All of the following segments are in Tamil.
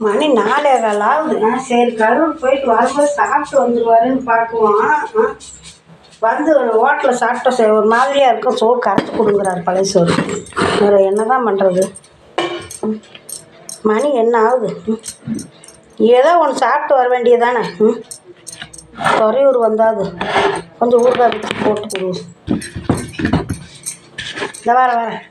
மணி நாலே கால் ஆகுது சரி கரூர் போயிட்டு வரும்போது சாப்பிட்டு வந்துடுவாருன்னு பார்க்குவோம். ஆ வந்து ஹோட்டலில் சாப்பிட்டா சரி ஒரு மாதிரியாக இருக்கும். சோறு கரைச்சி கொடுங்குறாரு பழைய சோறு வேறு என்ன தான் பண்ணுறது மணி என்ன ஆகுது? ம். ஏதோ ஒன்று சாப்பிட்டு வர வேண்டியதானே ம் துறையூர் வந்தாது. கொஞ்சம் ஊறுகாய் போட்டு கொடு இந்த வர வரேன்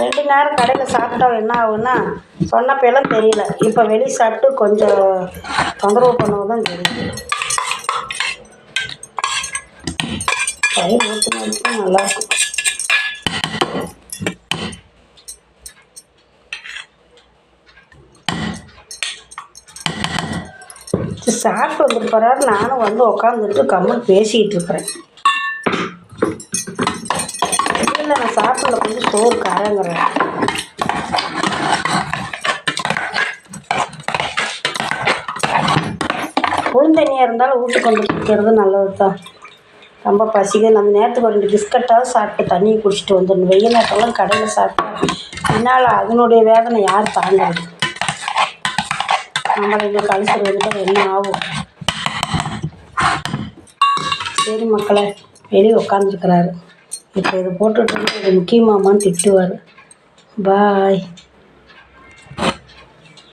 ரெண்டு நேரம் கடையில் சாப்பிட்டா என்ன ஆகுன்னா சொன்னப்பெல்லாம் தெரியல. இப்போ வெளியே சாப்பிட்டு கொஞ்சம் தொந்தரவு பண்ணவும் தான் தெரியுது. தயிர் ஊற்றினா நல்லாயிருக்கும் சாப்பிட்டு வந்துட்டு போகிறாரு நானும் வந்து உட்காந்துட்டு கம்மல் பேசிக்கிட்டு இருக்கிறேன். சாப்பிடல கொஞ்சம் சோறு காரங்கிறேன் புழுந்தண்ணியாக இருந்தாலும் வீட்டுக்கு வந்து குடிக்கிறது நல்லது தான் ரொம்ப பசிக்குது. அந்த நேரத்துக்கு ரெண்டு பிஸ்கட்டாவது சாப்பிட்டு தண்ணியை குடிச்சிட்டு வந்துடணும். வெயில் நேரத்தெல்லாம் கடையில் சாப்பிட்டா பின்னால் அதனுடைய வேதனை யார் தாங்காது. நம்மளை இந்த கழிச்சல் வந்துட்டு என்ன ஆகும்? சரி மக்களை வெளியே உட்காந்துருக்கிறாரு இப்போ இது போட்டுட்டு இது முக்கியமாமான்னு திட்டுவார். பாய்